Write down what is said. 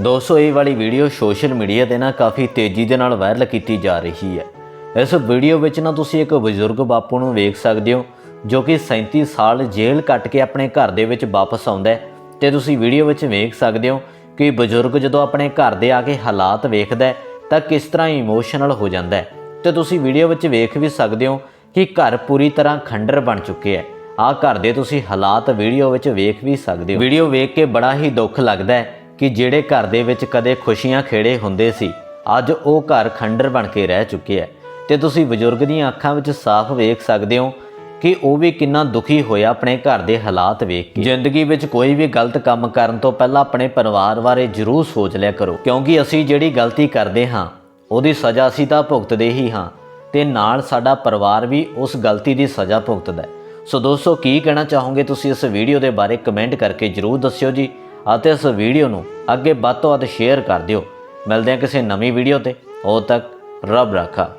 ਦੋਸਤੋ, ਇਹ ਵਾਲੀ ਵੀਡੀਓ ਸੋਸ਼ਲ ਮੀਡੀਆ ਤੇ ਨਾ ਕਾਫੀ ਤੇਜ਼ੀ ਦੇ ਨਾਲ ਵਾਇਰਲ ਕੀਤੀ ਜਾ ਰਹੀ ਹੈ। ਇਸ ਵੀਡੀਓ ਵਿੱਚ ਨਾ ਤੁਸੀਂ ਇੱਕ ਬਜ਼ੁਰਗ ਬਾਪੂ ਨੂੰ ਵੇਖ ਸਕਦੇ ਹੋ, ਜੋ ਕਿ 37 ਸਾਲ ਜੇਲ੍ਹ ਕੱਟ ਕੇ ਆਪਣੇ ਘਰ ਦੇ ਵਿੱਚ ਵਾਪਸ ਆਉਂਦਾ ਹੈ। ਤੇ ਤੁਸੀਂ ਵੀਡੀਓ ਵਿੱਚ ਵੇਖ ਸਕਦੇ ਹੋ ਕਿ ਬਜ਼ੁਰਗ ਜਦੋਂ ਆਪਣੇ ਘਰ ਦੇ ਆ ਕੇ ਹਾਲਾਤ ਵੇਖਦਾ ਤਾਂ ਕਿਸ ਤਰ੍ਹਾਂ ਇਮੋਸ਼ਨਲ ਹੋ ਜਾਂਦਾ ਹੈ। ਤੇ ਤੁਸੀਂ ਵੀਡੀਓ ਵਿੱਚ ਵੇਖ ਵੀ ਸਕਦੇ ਹੋ ਕਿ ਘਰ ਪੂਰੀ ਤਰ੍ਹਾਂ ਖੰਡਰ ਬਣ ਚੁੱਕੇ ਹੈ। ਆਹ ਘਰ ਦੇ ਤੁਸੀਂ ਹਾਲਾਤ ਵੀਡੀਓ ਵਿੱਚ ਵੇਖ ਵੀ ਸਕਦੇ ਹੋ। ਵੀਡੀਓ ਵੇਖ ਕੇ ਬੜਾ ਹੀ ਦੁੱਖ ਲੱਗਦਾ ਹੈ ਕਿ ਜਿਹੜੇ ਘਰ ਦੇ ਵਿੱਚ ਕਦੇ ਖੁਸ਼ੀਆਂ ਖੇੜੇ ਹੁੰਦੇ ਸੀ, ਅੱਜ ਉਹ ਘਰ ਖੰਡਰ ਬਣ ਕੇ ਰਹਿ ਚੁੱਕੇ ਹੈ ਤੇ ਤੁਸੀਂ ਬਜ਼ੁਰਗ ਦੀਆਂ ਅੱਖਾਂ ਵਿੱਚ ਸਾਫ਼ ਵੇਖ ਸਕਦੇ ਹੋ ਕਿ ਉਹ ਵੀ ਕਿੰਨਾ ਦੁਖੀ ਹੋਇਆ ਆਪਣੇ ਘਰ ਦੇ ਹਾਲਾਤ ਵੇਖ ਕੇ। ਜ਼ਿੰਦਗੀ ਵਿੱਚ ਕੋਈ ਵੀ ਗਲਤ ਕੰਮ ਕਰਨ ਤੋਂ ਪਹਿਲਾਂ ਆਪਣੇ ਪਰਿਵਾਰ ਬਾਰੇ ਜ਼ਰੂਰ ਸੋਚ ਲਿਆ ਕਰੋ, ਕਿਉਂਕਿ ਅਸੀਂ ਜਿਹੜੀ ਗਲਤੀ ਕਰਦੇ ਹਾਂ, ਉਹਦੀ ਸਜ਼ਾ ਅਸੀਂ ਤਾਂ ਭੁਗਤਦੇ ਹੀ ਹਾਂ, ਤੇ ਨਾਲ ਸਾਡਾ ਪਰਿਵਾਰ ਵੀ ਉਸ ਗਲਤੀ ਦੀ ਸਜ਼ਾ ਭੁਗਤਦਾ ਹੈ ਸੋ ਦੋਸਤੋ, ਕੀ ਕਹਿਣਾ ਚਾਹੋਗੇ ਤੁਸੀਂ ਇਸ ਵੀਡੀਓ ਦੇ ਬਾਰੇ ਕਮੈਂਟ ਕਰਕੇ ਜਰੂਰ ਦੱਸਿਓ ਜੀ। ਅਤੇ ਇਸ ਵੀਡੀਓ ਨੂੰ ਅੱਗੇ ਵੱਧ ਤੋਂ ਵੱਧ ਸ਼ੇਅਰ ਕਰ ਦਿਓ। ਮਿਲਦੇ ਹਾਂ ਕਿਸੇ ਨਵੀਂ ਵੀਡੀਓ ਤੇ। ਉਦੋਂ ਤੱਕ ਰੱਬ ਰਾਖਾ।